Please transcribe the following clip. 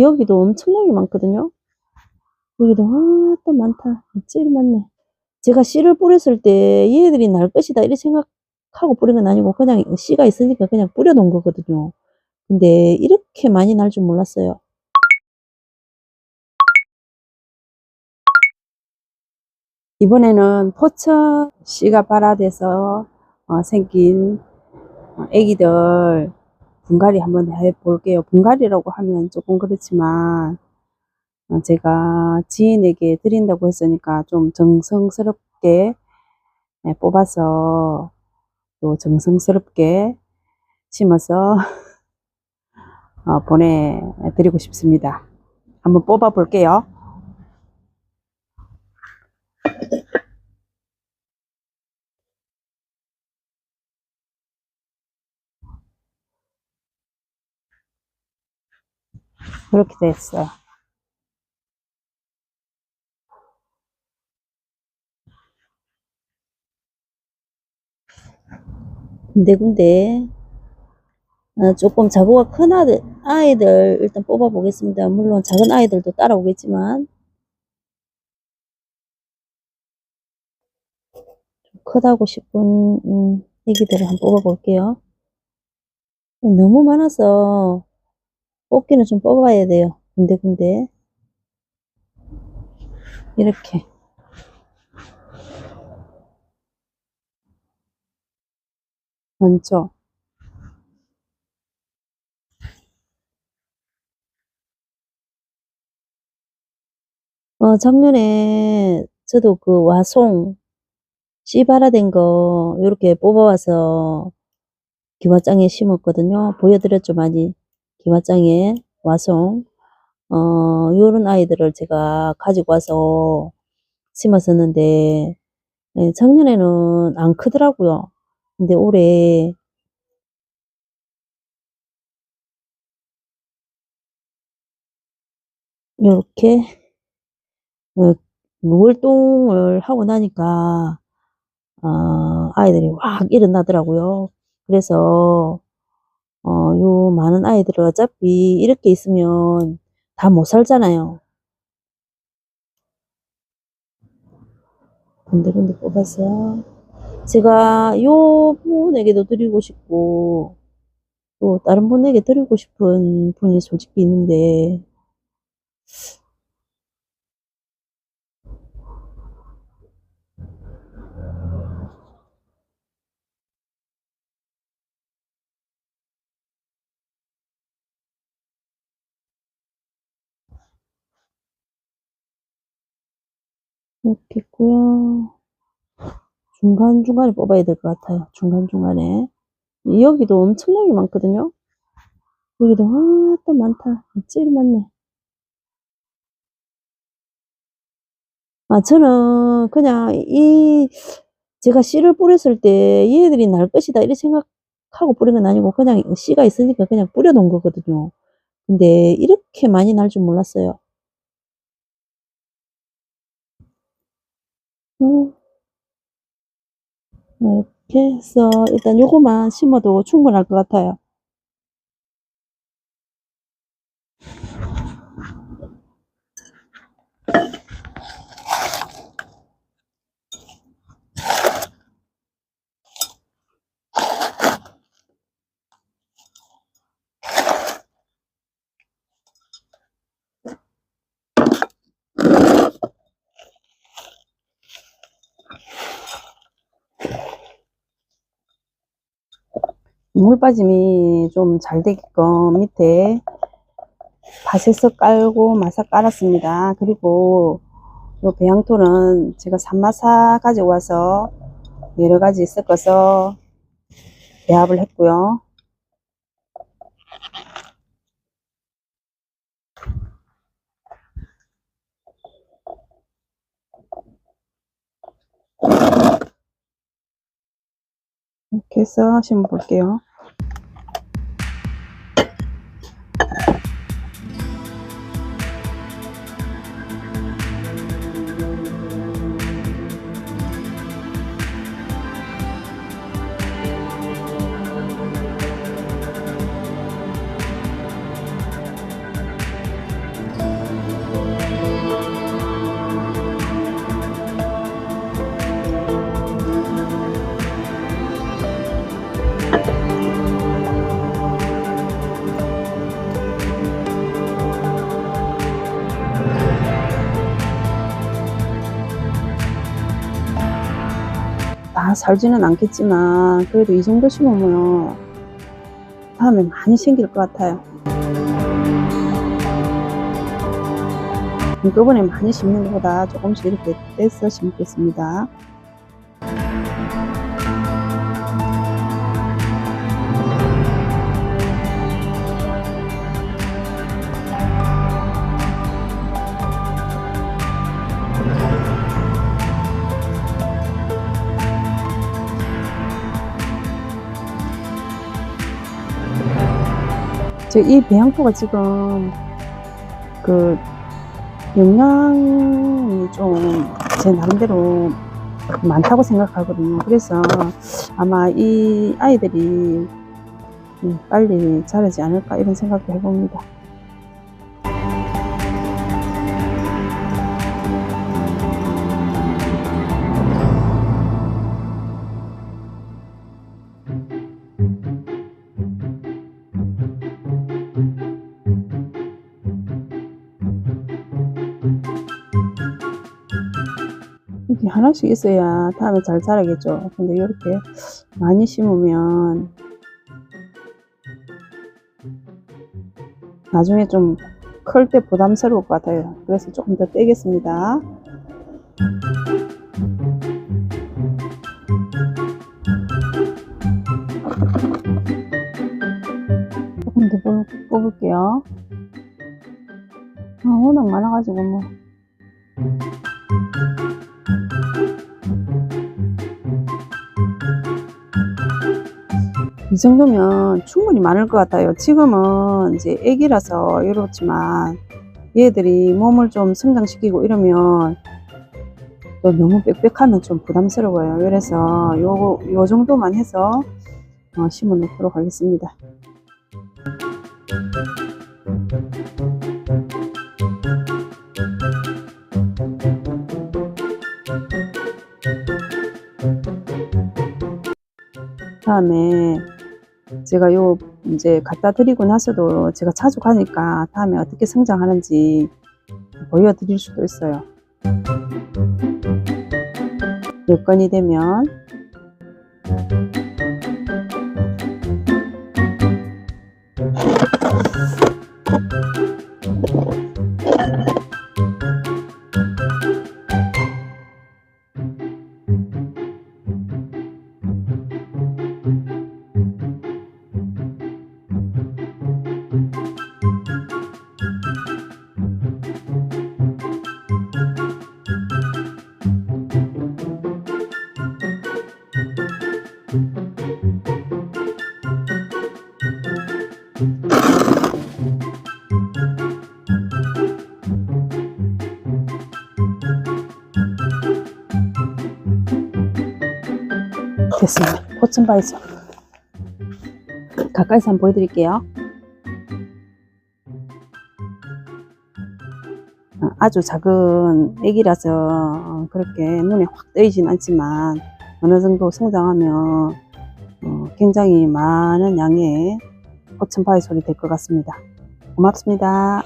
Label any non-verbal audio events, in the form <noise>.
여기도 엄청나게 많거든요. 여기도 아또 많다. 제일 많네. 제가 씨를 뿌렸을 때 얘들이 날 것이다 이렇게 생각하고 뿌린 건 아니고 그냥 씨가 있으니까 그냥 뿌려놓은 거거든요. 근데 이렇게 많이 날 줄 몰랐어요. 이번에는 포천 씨가 발화돼서 어, 생긴 어, 애기들 분갈이 한번 해볼게요. 분갈이라고 하면 조금 그렇지만 어, 제가 지인에게 드린다고 했으니까 좀 정성스럽게 예, 뽑아서 또 정성스럽게 심어서 <laughs> 어, 보내드리고 싶습니다. 한번 뽑아 볼게요. 이렇게 됐어요. 군데 군데 어, 조금 자고가 큰 아들, 아이들 일단 뽑아 보겠습니다. 물론 작은 아이들도 따라오겠지만 좀 크다고 싶은 음, 애기들을 한번 뽑아 볼게요. 너무 많아서 뽑기는 좀 뽑아야 돼요. 군데군데 이렇게 많죠. 어, 작년에 저도 그 와송 씨발화된 거 이렇게 뽑아와서 기와장에 심었거든요. 보여드렸죠 많이 기와장에 와송 어 요런 아이들을 제가 가지고 와서 심었었는데 예, 작년에는 안 크더라고요. 근데 올해 요렇게 어, 월동을 하고 나니까 어, 아이들이 확 일어나더라고요. 그래서 어, 요 많은 아이들을 어차피 이렇게 있으면 다 못 살잖아요. 군데군데 뽑았어요. 제가 요 분에게도 드리고 싶고 또 다른 분에게 드리고 싶은 분이 솔직히 있는데 이렇게 있고요. 중간중간에 뽑아야 될 것 같아요. 중간중간에. 여기도 엄청나게 많거든요. 여기도 아또 많다. 제일 많네. 아 저는 그냥 이 제가 씨를 뿌렸을 때 얘들이 날 것이다 이렇게 생각하고 뿌린 건 아니고 그냥 씨가 있으니까 그냥 뿌려놓은 거거든요. 근데 이렇게 많이 날 줄 몰랐어요. 음. 이렇게 해서 일단 요거만 심어도 충분할 것 같아요. 물 빠짐이 좀 잘 되게끔 밑에 바세서 깔고 마사 깔았습니다. 그리고 요 배양토는 제가 산마사 가지고 와서 여러 가지 섞어서 배합을 했고요. 이렇게 해서 심어 볼게요. 살지는 않겠지만 그래도 이 정도 심으면 다음에 많이 생길 것 같아요. 한꺼번에 많이 심는 것보다 조금씩 이렇게 떼서 심겠습니다. 이 배양토가 지금 그 영양이 좀 제 나름대로 많다고 생각하거든요. 그래서 아마 이 아이들이 음, 빨리 자라지 않을까 이런 생각도 해봅니다. 하나씩 있어야 다음에 잘 자라겠죠. 근데 이렇게 많이 심으면 나중에 좀 클 때 부담스러울 것 같아요. 그래서 조금 더 떼겠습니다. 조금 더 뽑- 뽑을게요. 아, 워낙 많아가지고 뭐. 이 정도면 충분히 많을 것 같아요. 지금은 이제 애기라서 이렇지만 얘들이 몸을 좀 성장시키고 이러면 또 너무 빽빽하면 좀 부담스러워요. 그래서 요, 요 정도만 해서 어, 심어 놓도록 하겠습니다. 다음에 제가 요 이제 갖다 드리고 나서도 제가 자주 가니까 다음에 어떻게 성장하는지 보여드릴 수도 있어요. 여건이 되면 됐습니다. 포천바에서 가까이서 한번 보여드릴게요. 어, 아주 작은 애기라서 그렇게 눈에 확 띄진 않지만 어느 정도 성장하면 어, 굉장히 많은 양의 소리 될것 같습니다. 고맙습니다.